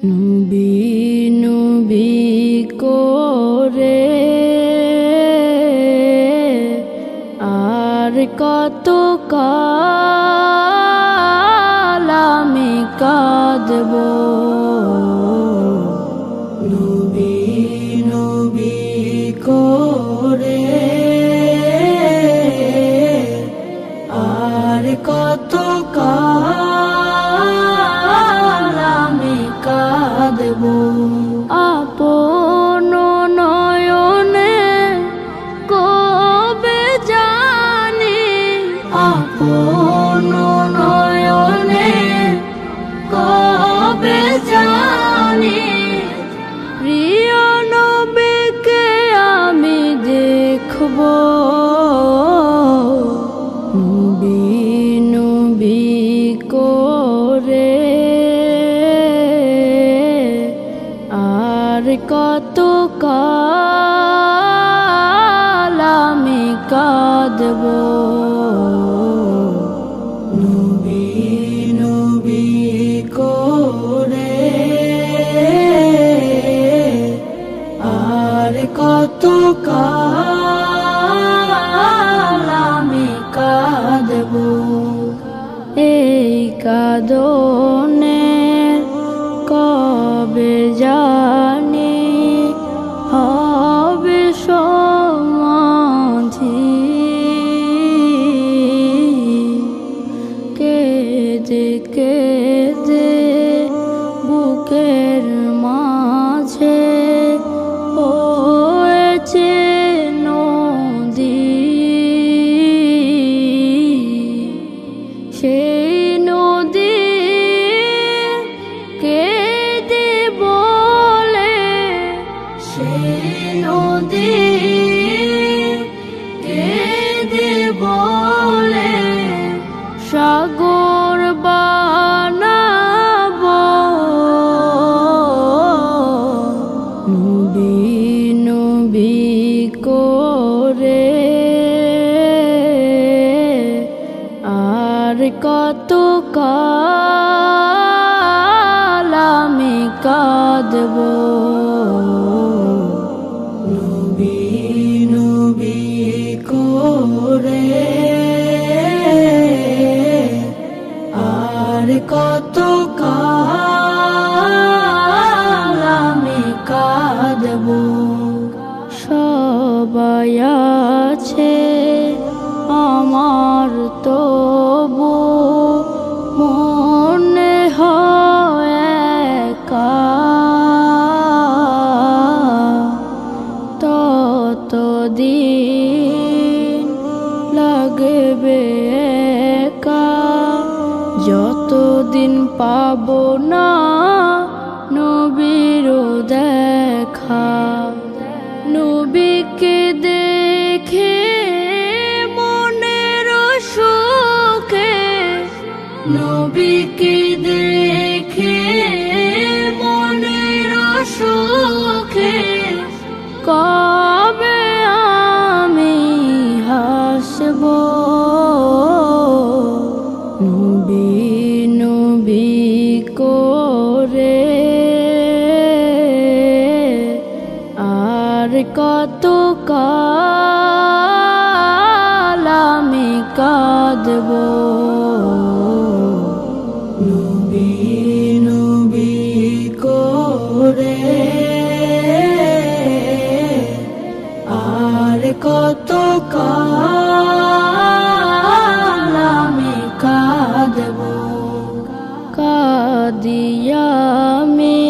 নবী নবী আর কত কাল আমি কাঁদব? কত কাল আমি কাঁদব। নবী নবী করে আর কত কাল আমি কাঁদব। এই কাদনে বলে সাগর বানাব। নবী করে আর কত কাল আমি কাঁদব। কত কাল আমি কাঁদব। যতদিন পাব না নবীর দেখা। নবীকে দেখে মনের সুখে নবীকে দেখে মনের সুখে কবে নবী নবী করে আর কত কাল আমি কাঁদব। কাদিয়া আমি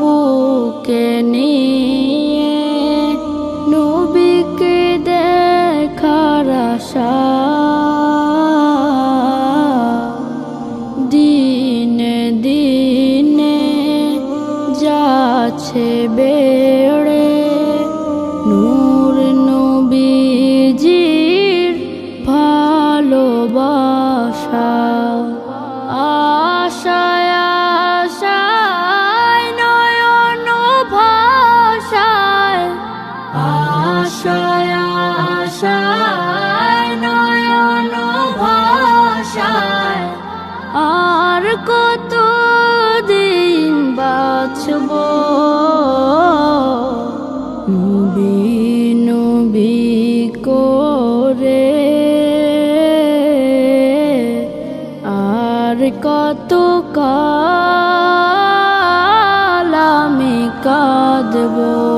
বুকে নিয়ে আশায় নয়ন ভাষায়। আর কত দিন করে। আর কত কাল আমি কাঁদব?